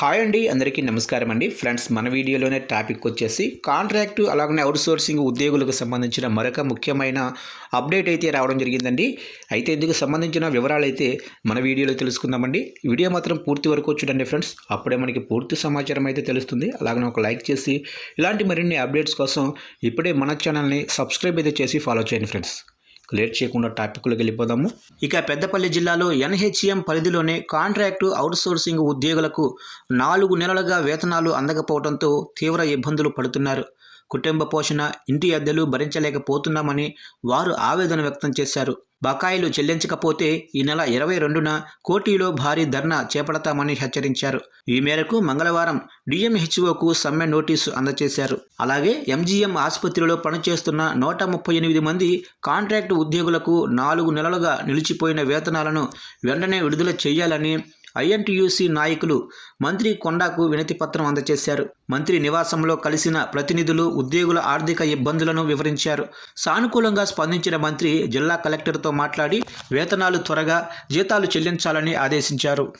Hi అండి అందరికీ నమస్కారం అండి. ఫ్రెండ్స్ మన వీడియోలోనే టాపిక్ వచ్చేసి కాంట్రాక్టు అలాగనే అవుట్సోర్సింగ్ ఉద్యోగులకు సంబంధించిన మరొక ముఖ్యమైన అప్డేట్ అయితే రావడం జరిగిందండి. అయితే ఇందుకు సంబంధించిన వివరాలు అయితే మన వీడియోలో తెలుసుకుందామండి. వీడియో మాత్రం పూర్తి వరకు చూడండి ఫ్రెండ్స్. అప్పుడే మనకి పూర్తి సమాచారం అయితే తెలుస్తుంది. అలాగనే ఒక లైక్ చేసి ఇలాంటి మరిన్ని అప్డేట్స్ కోసం ఇప్పుడే మన ఛానల్ని సబ్స్క్రైబ్ అయితే చేసి ఫాలో చేయండి ఫ్రెండ్స్. లేట్ చేయకుండా టాపిక్లోకి వెళ్ళిపోదాము. ఇక పెద్దపల్లి జిల్లాలో ఎన్హెచ్ఎం పరిధిలోనే కాంట్రాక్టు అవుట్సోర్సింగ్ ఉద్యోగులకు నాలుగు నెలలుగా వేతనాలు అందకపోవడంతో తీవ్ర ఇబ్బందులు పడుతున్నారు. కుటుంబ పోషణ ఇంటి అద్దెలు భరించలేకపోతున్నామని వారు ఆవేదన వ్యక్తం చేశారు. బకాయిలు చెల్లించకపోతే ఈ నెల ఇరవై రెండున కోటిలో భారీ ధర్నా చేపడతామని హెచ్చరించారు. ఈ మేరకు మంగళవారం డిఎంహెచ్ఓకు సమ్మె నోటీసు అందజేశారు. అలాగే ఎంజీఎం ఆసుపత్రిలో పనిచేస్తున్న నూట ముప్పై ఎనిమిది మంది కాంట్రాక్టు ఉద్యోగులకు నాలుగు నెలలుగా నిలిచిపోయిన వేతనాలను వెంటనే విడుదల చేయాలని ఐఎన్టీయూసీ నాయకులు మంత్రి కొండాకు వినతిపత్రం అందజేశారు. మంత్రి నివాసంలో కలిసిన ప్రతినిధులు ఉద్యోగుల ఆర్థిక ఇబ్బందులను వివరించారు. సానుకూలంగా స్పందించిన మంత్రి జిల్లా కలెక్టర్తో మాట్లాడి వేతనాలు త్వరగా జీతాలు చెల్లించాలని ఆదేశించారు.